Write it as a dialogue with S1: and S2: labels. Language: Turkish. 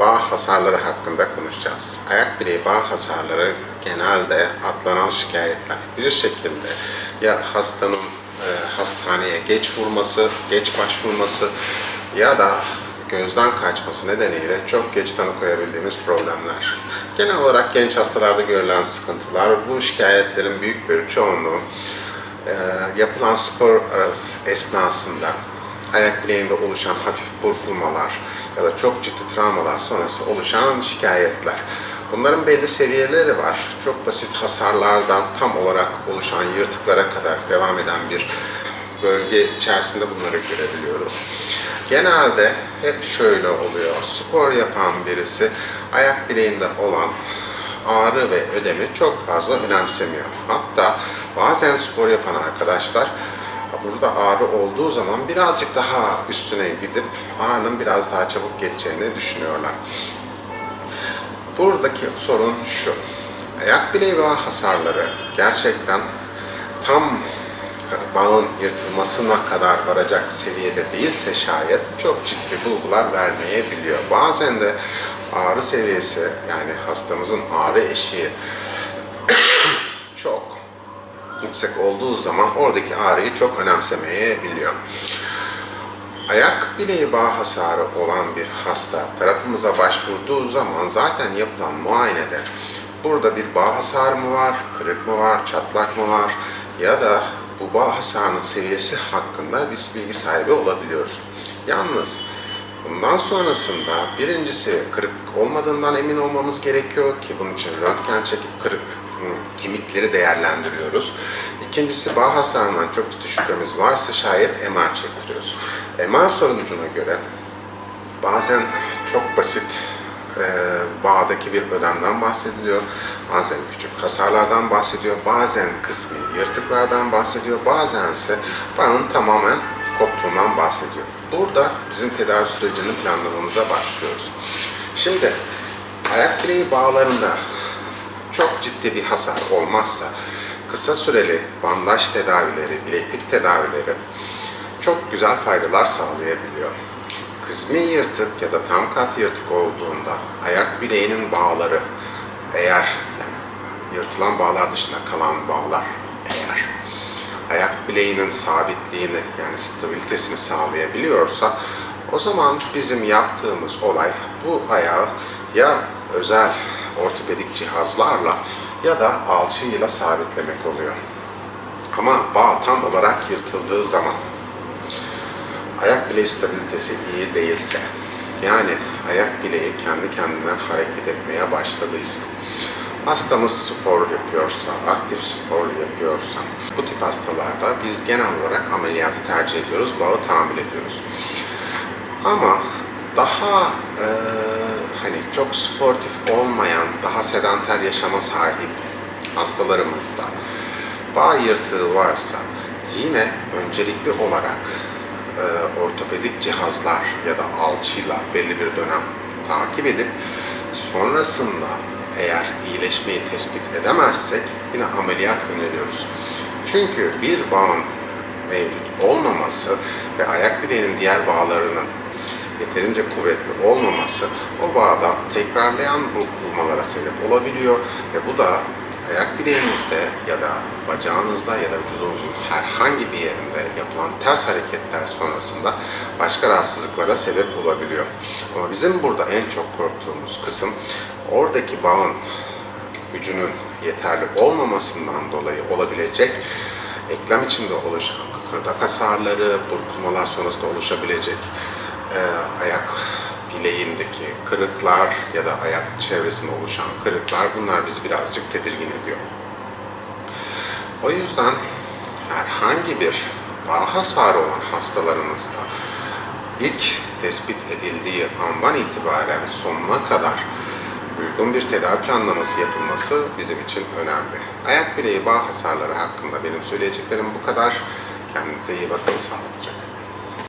S1: bağ hasarları hakkında konuşacağız. Ayak bileği bağ hasarları genelde atlanan şikayetler. Bir şekilde ya hastanın e, hastaneye geç vurması, geç başvurması ya da gözden kaçması nedeniyle çok geç tanı koyabildiğimiz problemler. Genel olarak genç hastalarda görülen sıkıntılar, bu şikayetlerin büyük bir çoğunluğu e, yapılan spor arası esnasında ayak bileğinde oluşan hafif burkulmalar ya da çok ciddi travmalar sonrası oluşan şikayetler. Bunların belli seviyeleri var. Çok basit hasarlardan tam olarak oluşan yırtıklara kadar devam eden bir bölge içerisinde bunları görebiliyoruz. Genelde hep şöyle oluyor. Spor yapan birisi ayak bileğinde olan ağrı ve ödemi çok fazla önemsemiyor. Hatta bazen spor yapan arkadaşlar burada ağrı olduğu zaman birazcık daha üstüne gidip ağrının biraz daha çabuk geçeceğini düşünüyorlar. Buradaki sorun şu. Ayak bileği bağ hasarları gerçekten tam bağın yırtılmasına kadar varacak seviyede değilse şayet çok ciddi bulgular vermeyebiliyor. Bazen de ağrı seviyesi yani hastamızın ağrı eşiği çok yüksek olduğu zaman oradaki ağrıyı çok önemsemeyebiliyor. Ayak bileği bağ hasarı olan bir hasta tarafımıza başvurduğu zaman zaten yapılan muayenede burada bir bağ hasarı mı var, kırık mı var, çatlak mı var ya da bu bağ hasarının seviyesi hakkında biz bilgi sahibi olabiliyoruz. Yalnız bundan sonrasında birincisi kırık olmadığından emin olmamız gerekiyor ki bunun için röntgen çekip kırık kemikleri değerlendiriyoruz. İkincisi bağ hasarından çok ciddi varsa şayet MR çektiriyoruz. MR sonucuna göre bazen çok basit e, bağdaki bir ödemden bahsediliyor. Bazen küçük hasarlardan bahsediyor. Bazen kısmi yırtıklardan bahsediyor. Bazen ise bağın tamamen koptuğundan bahsediyor. Burada bizim tedavi sürecini planlamamıza başlıyoruz. Şimdi ayak bileği bağlarında çok ciddi bir hasar olmazsa kısa süreli bandaj tedavileri, bileklik tedavileri çok güzel faydalar sağlayabiliyor. Kısmi yırtık ya da tam kat yırtık olduğunda ayak bileğinin bağları eğer yani yırtılan bağlar dışında kalan bağlar eğer ayak bileğinin sabitliğini yani stabilitesini sağlayabiliyorsa o zaman bizim yaptığımız olay bu ayağı ya özel ortopedik cihazlarla ya da alçıyla sabitlemek oluyor. Ama bağ tam olarak yırtıldığı zaman ayak bileği stabilitesi iyi değilse yani ayak bileği kendi kendine hareket etmeye başladıysa hastamız spor yapıyorsa, aktif spor yapıyorsa bu tip hastalarda biz genel olarak ameliyatı tercih ediyoruz, bağı tamir ediyoruz. Ama daha e, hani çok sportif olmayan, daha sedanter yaşama sahip hastalarımızda bağ yırtığı varsa yine öncelikli olarak e, ortopedik cihazlar ya da alçıyla belli bir dönem takip edip sonrasında eğer iyileşmeyi tespit edemezsek yine ameliyat öneriyoruz. Çünkü bir bağın mevcut olmaması ve ayak bileğinin diğer bağlarının yeterince kuvvetli olmaması o bağda tekrarlayan burkulmalara sebep olabiliyor ve bu da ayak bileğinizde ya da bacağınızda ya da vücudunuzun herhangi bir yerinde yapılan ters hareketler sonrasında başka rahatsızlıklara sebep olabiliyor. Ama bizim burada en çok korktuğumuz kısım oradaki bağın gücünün yeterli olmamasından dolayı olabilecek eklem içinde oluşan kıkırdak hasarları, burkulmalar sonrasında oluşabilecek e, ayak bileğindeki kırıklar ya da ayak çevresinde oluşan kırıklar bunlar bizi birazcık tedirgin ediyor. O yüzden herhangi bir bağ hasarı olan hastalarımızda ilk tespit edildiği andan itibaren sonuna kadar uygun bir tedavi planlaması yapılması bizim için önemli. Ayak bileği bağ hasarları hakkında benim söyleyeceklerim bu kadar. Kendinize iyi bakın, sağlıcakla.